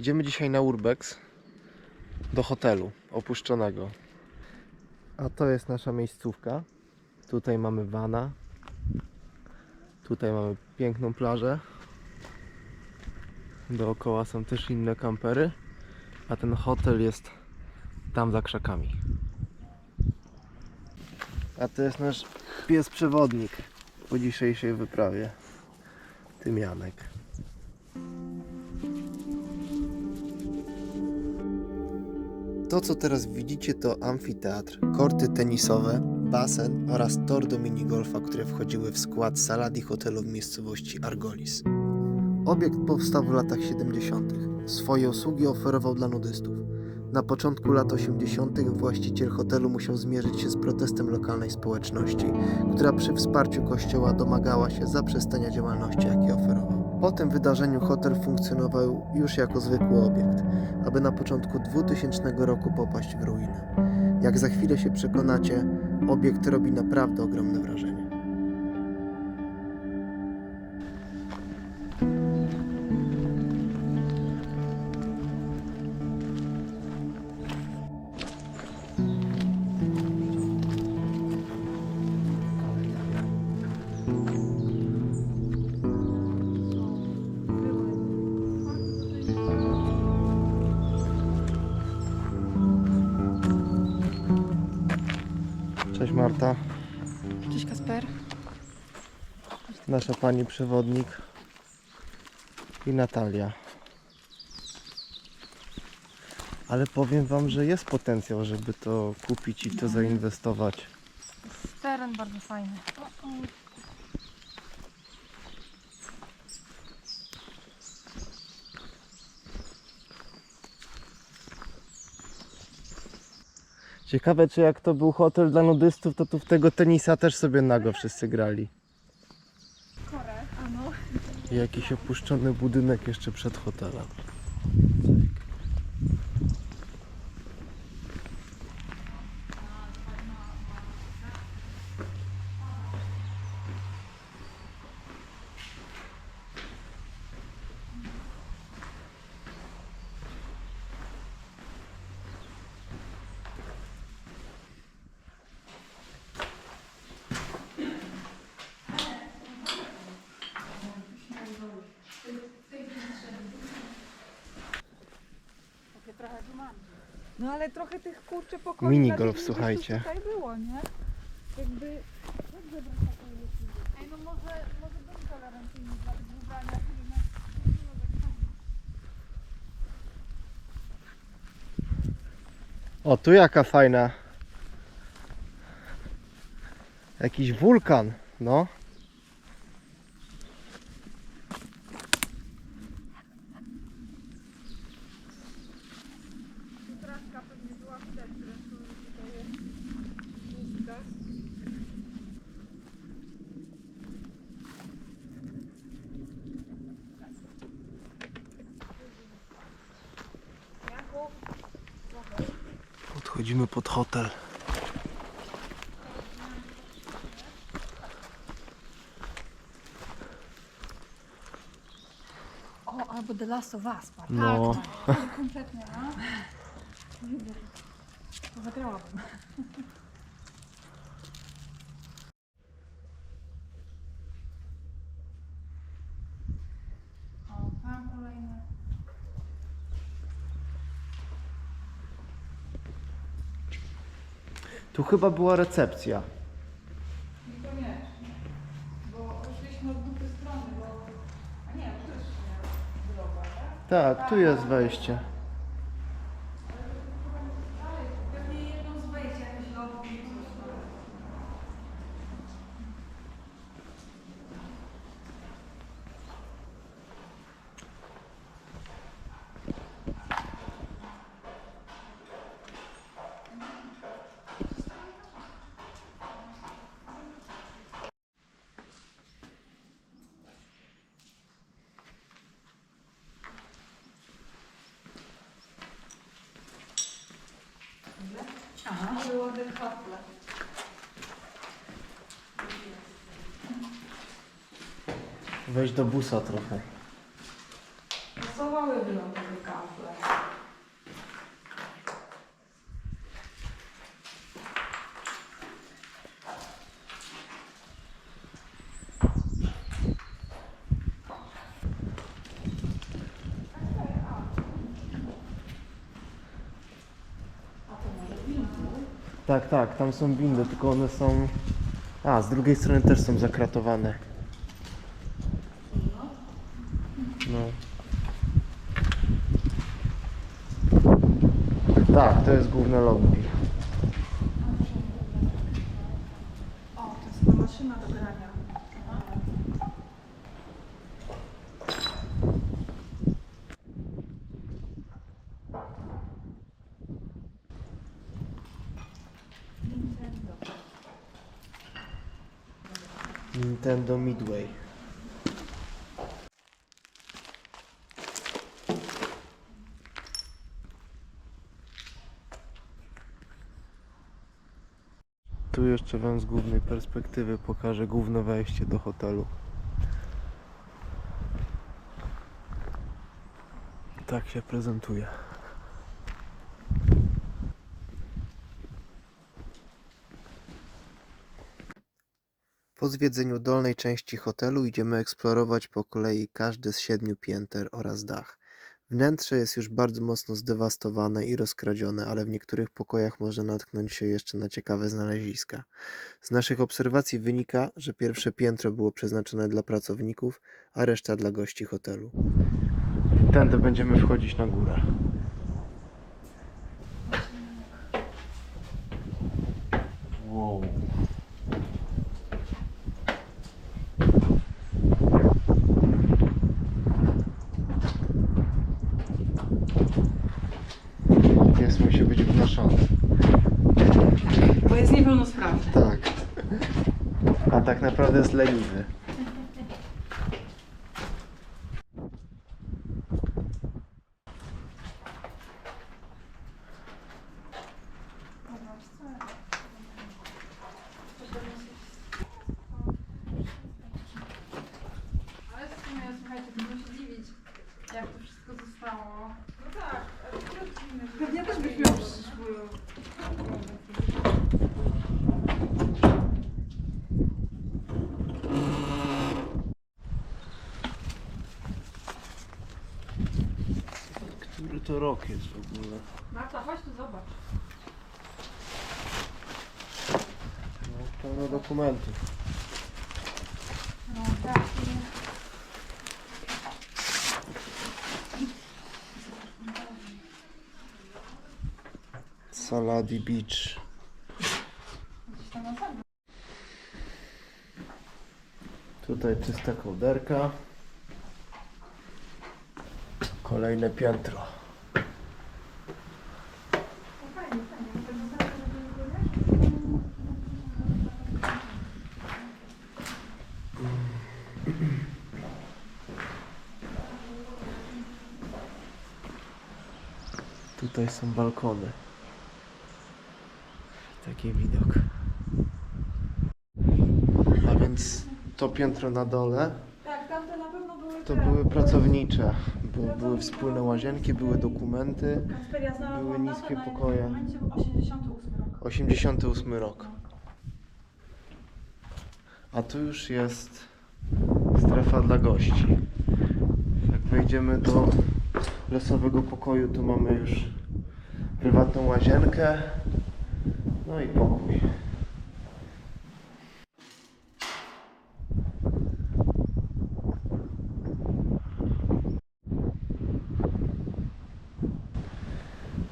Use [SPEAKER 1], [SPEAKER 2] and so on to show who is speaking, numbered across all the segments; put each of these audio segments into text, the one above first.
[SPEAKER 1] Idziemy dzisiaj na Urbex do hotelu opuszczonego. A to jest nasza miejscówka. Tutaj mamy vana. Tutaj mamy piękną plażę. Dookoła są też inne kampery. A ten hotel jest tam za krzakami. A to jest nasz pies przewodnik po dzisiejszej wyprawie. Tym To, co teraz widzicie, to amfiteatr, korty tenisowe, basen oraz tor do minigolfa, które wchodziły w skład saladi hotelu w miejscowości Argolis. Obiekt powstał w latach 70. Swoje usługi oferował dla nudystów. Na początku lat 80. właściciel hotelu musiał zmierzyć się z protestem lokalnej społeczności, która przy wsparciu kościoła domagała się zaprzestania działalności, jakie oferował. Po tym wydarzeniu hotel funkcjonował już jako zwykły obiekt, aby na początku 2000 roku popaść w ruinę. Jak za chwilę się przekonacie, obiekt robi naprawdę ogromne wrażenie. Cześć Marta,
[SPEAKER 2] Cześć Kasper.
[SPEAKER 1] nasza pani przewodnik i Natalia. Ale powiem wam, że jest potencjał, żeby to kupić i to zainwestować.
[SPEAKER 2] Teren bardzo fajny.
[SPEAKER 1] Ciekawe, czy jak to był hotel dla nudystów, to tu w tego tenisa też sobie nago wszyscy grali.
[SPEAKER 2] Ano.
[SPEAKER 1] I jakiś opuszczony budynek jeszcze przed hotelem.
[SPEAKER 2] No ale trochę tych kurczę pokoi tych nudystów
[SPEAKER 1] słuchajcie.
[SPEAKER 2] tutaj było, nie? Jakby... Jak zebrać taką Ej, no może, może bym tolerancyjny dla tych ubrania.
[SPEAKER 1] O, tu jaka fajna. Jakiś wulkan, no.
[SPEAKER 2] Traska pewnie była widać, zresztą tutaj jest pustka. Jakub,
[SPEAKER 1] Podchodzimy pod hotel.
[SPEAKER 2] O, albo The Last of Us, patrz.
[SPEAKER 1] No.
[SPEAKER 2] Tak, kompletnie, no. Zagrałabym. O, tam kolejne.
[SPEAKER 1] Tu chyba była recepcja.
[SPEAKER 2] Niekoniecznie. Bo szliśmy od dupy strony, bo... A nie, to nie droga, tak?
[SPEAKER 1] Tak, tu jest wejście.
[SPEAKER 2] Pewnie jedną z wejść jakieś lobby i coś. no. Kaple.
[SPEAKER 1] Wejść do busa trochę. Tak, tak, tam są windy, tylko one są... A, z drugiej strony też są zakratowane. No. Tak, to jest główne lobby.
[SPEAKER 2] O, to jest ta maszyna do grania. Nintendo.
[SPEAKER 1] Nintendo Midway. Tu jeszcze Wam z głównej perspektywy pokażę główne wejście do hotelu. Tak się prezentuje. Po zwiedzeniu dolnej części hotelu idziemy eksplorować po kolei każde z siedmiu pięter oraz dach. Wnętrze jest już bardzo mocno zdewastowane i rozkradzione, ale w niektórych pokojach można natknąć się jeszcze na ciekawe znaleziska. Z naszych obserwacji wynika, że pierwsze piętro było przeznaczone dla pracowników, a reszta dla gości hotelu. Tędy będziemy wchodzić na górę.
[SPEAKER 2] Jest niepełnosprawny.
[SPEAKER 1] Tak. A tak naprawdę jest leniwy.
[SPEAKER 2] Ale w sumie, słuchajcie, trudno się dziwić, jak to wszystko zostało. No tak, pewnie też byś miał przyszły.
[SPEAKER 1] Który to rok jest w ogóle?
[SPEAKER 2] Marta, chodź tu zobacz.
[SPEAKER 1] No, pełno dokumentów.
[SPEAKER 2] No tak.
[SPEAKER 1] Saladi Beach. Tutaj czysta kołderka. Kolejne piętro.
[SPEAKER 2] No fajnie, fajnie. To pewnie zaraz będziemy
[SPEAKER 1] Tutaj są balkony. Taki widok. A więc to piętro na dole
[SPEAKER 2] Tak, tamte na pewno były
[SPEAKER 1] to
[SPEAKER 2] te.
[SPEAKER 1] były pracownicze. By, były wspólne łazienki, były dokumenty. Były
[SPEAKER 2] datę
[SPEAKER 1] niskie
[SPEAKER 2] na
[SPEAKER 1] pokoje.
[SPEAKER 2] momencie 88 rok.
[SPEAKER 1] 88 rok. A tu już jest strefa dla gości. Jak wejdziemy do losowego pokoju, to mamy już prywatną łazienkę. No i pokój.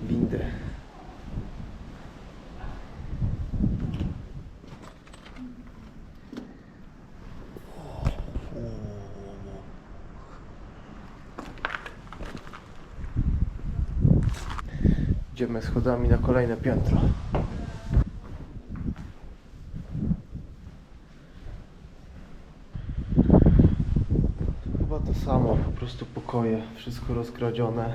[SPEAKER 1] Windy. Idziemy schodami na kolejne piętro. Chyba to samo, po prostu pokoje, wszystko rozkradzione.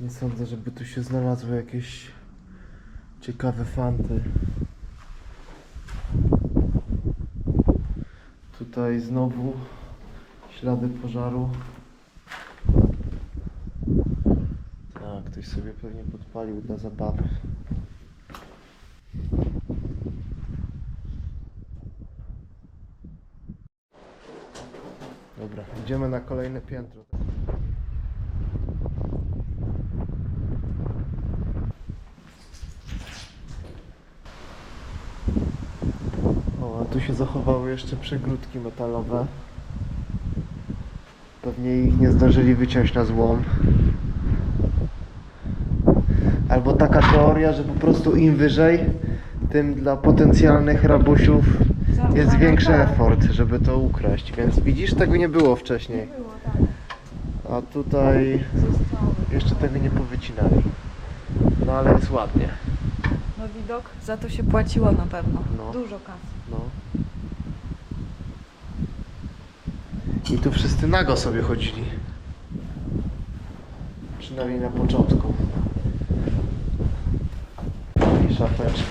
[SPEAKER 1] Nie sądzę, żeby tu się znalazły jakieś ciekawe fanty. Tutaj znowu ślady pożaru. Ktoś sobie pewnie podpalił dla zabawy. Dobra, idziemy na kolejne piętro. O, a tu się zachowały jeszcze przegródki metalowe. Pewnie ich nie zdążyli wyciąć na złom. Albo taka teoria, że po prostu im wyżej, tym dla potencjalnych rabusiów jest większy effort, żeby to ukraść. Więc widzisz, tego nie było wcześniej.
[SPEAKER 2] Tak.
[SPEAKER 1] A tutaj jeszcze tego nie powycinali. No ale jest ładnie.
[SPEAKER 2] No widok, za to się płaciło na pewno.
[SPEAKER 1] No.
[SPEAKER 2] Dużo kasy.
[SPEAKER 1] No. I tu wszyscy nago sobie chodzili. Przynajmniej na początku. I szafeczki.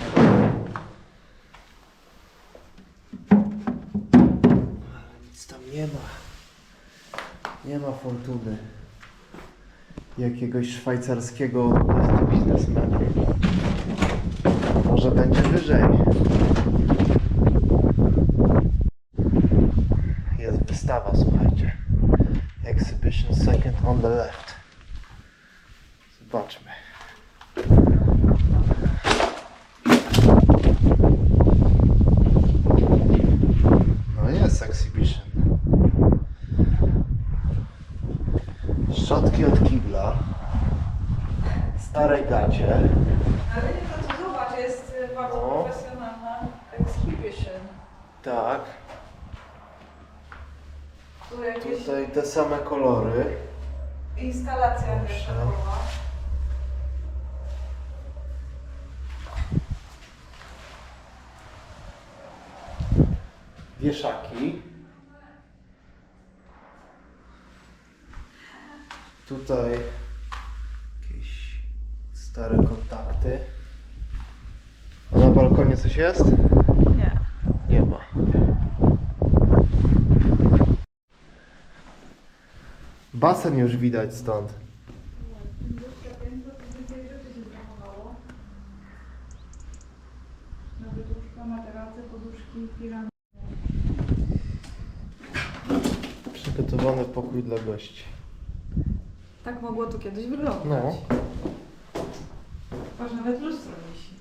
[SPEAKER 1] Ale nic tam nie ma. Nie ma fortuny. Jakiegoś szwajcarskiego biznesmena. Może będzie wyżej. Jest wystawa, słuchajcie. Exhibition second on the left. Zobaczmy. No jest exhibition. Szczotki od kibla. Stare gacie.
[SPEAKER 2] Ale to co zobacz, jest y, bardzo
[SPEAKER 1] No.
[SPEAKER 2] profesjonalna exhibition.
[SPEAKER 1] Tak.
[SPEAKER 2] Tu jakieś
[SPEAKER 1] Tutaj te same kolory.
[SPEAKER 2] instalacja
[SPEAKER 1] Proszę. wieszaki. Tutaj jakieś stare kontakty. A na balkonie coś jest?
[SPEAKER 2] Nie.
[SPEAKER 1] Nie ma. Basen już widać stąd. Przygotowany pokój dla gości.
[SPEAKER 2] Tak mogło to kiedyś wyglądać.
[SPEAKER 1] No.
[SPEAKER 2] Patrz, nawet lustro wisi.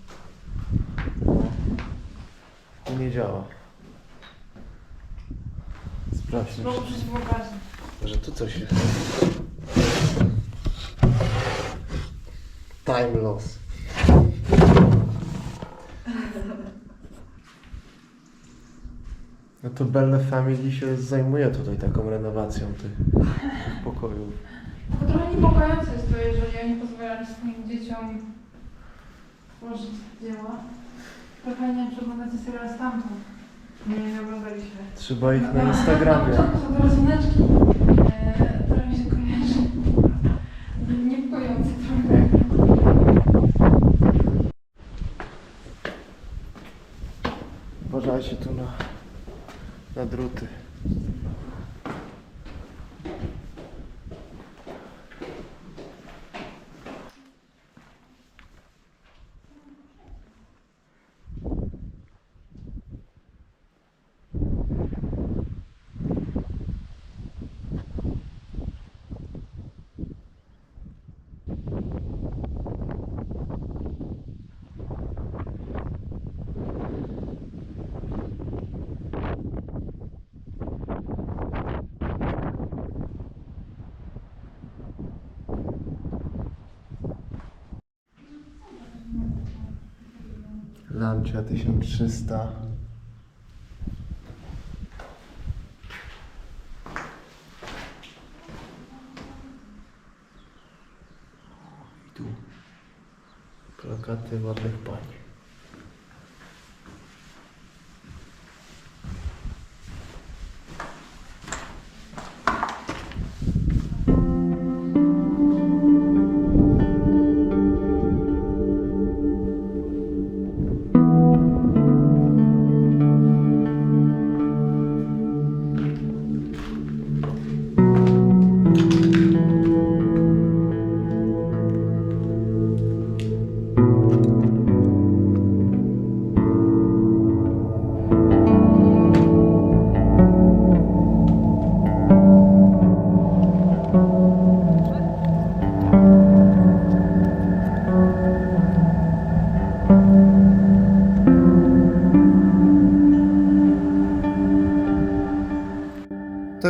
[SPEAKER 1] To nie działa. Sprawdźmy,
[SPEAKER 2] Znowu
[SPEAKER 1] czy-
[SPEAKER 2] przeciwwyobraźni.
[SPEAKER 1] że tu coś jest. Time loss. No to Belle Family się zajmuje tutaj taką renowacją tych pokojów.
[SPEAKER 2] Trochę niepokojące jest to, jeżeli oni pozwalają swoim dzieciom tworzyć dzieła. Trochę nie wiem, czy oglądacie serial stamtąd. Nie, nie oglądaliśmy.
[SPEAKER 1] Trzeba ich na Instagramie.
[SPEAKER 2] Są to rodzyneczki, e, które mi się kojarzy. Niepokojące trochę.
[SPEAKER 1] Uważajcie tu na, na druty. Lancia 1300.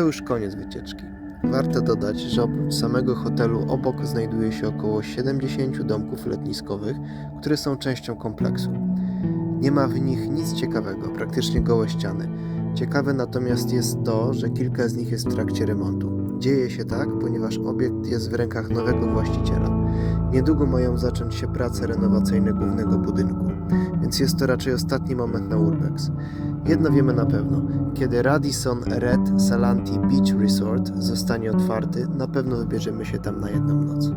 [SPEAKER 1] już koniec wycieczki. Warto dodać, że oprócz samego hotelu obok znajduje się około 70 domków letniskowych, które są częścią kompleksu. Nie ma w nich nic ciekawego, praktycznie gołe ściany. Ciekawe natomiast jest to, że kilka z nich jest w trakcie remontu. Dzieje się tak, ponieważ obiekt jest w rękach nowego właściciela. Niedługo mają zacząć się prace renowacyjne głównego budynku, jest to raczej ostatni moment na Urbex. Jedno wiemy na pewno, kiedy Radisson Red Salanti Beach Resort zostanie otwarty, na pewno wybierzemy się tam na jedną noc.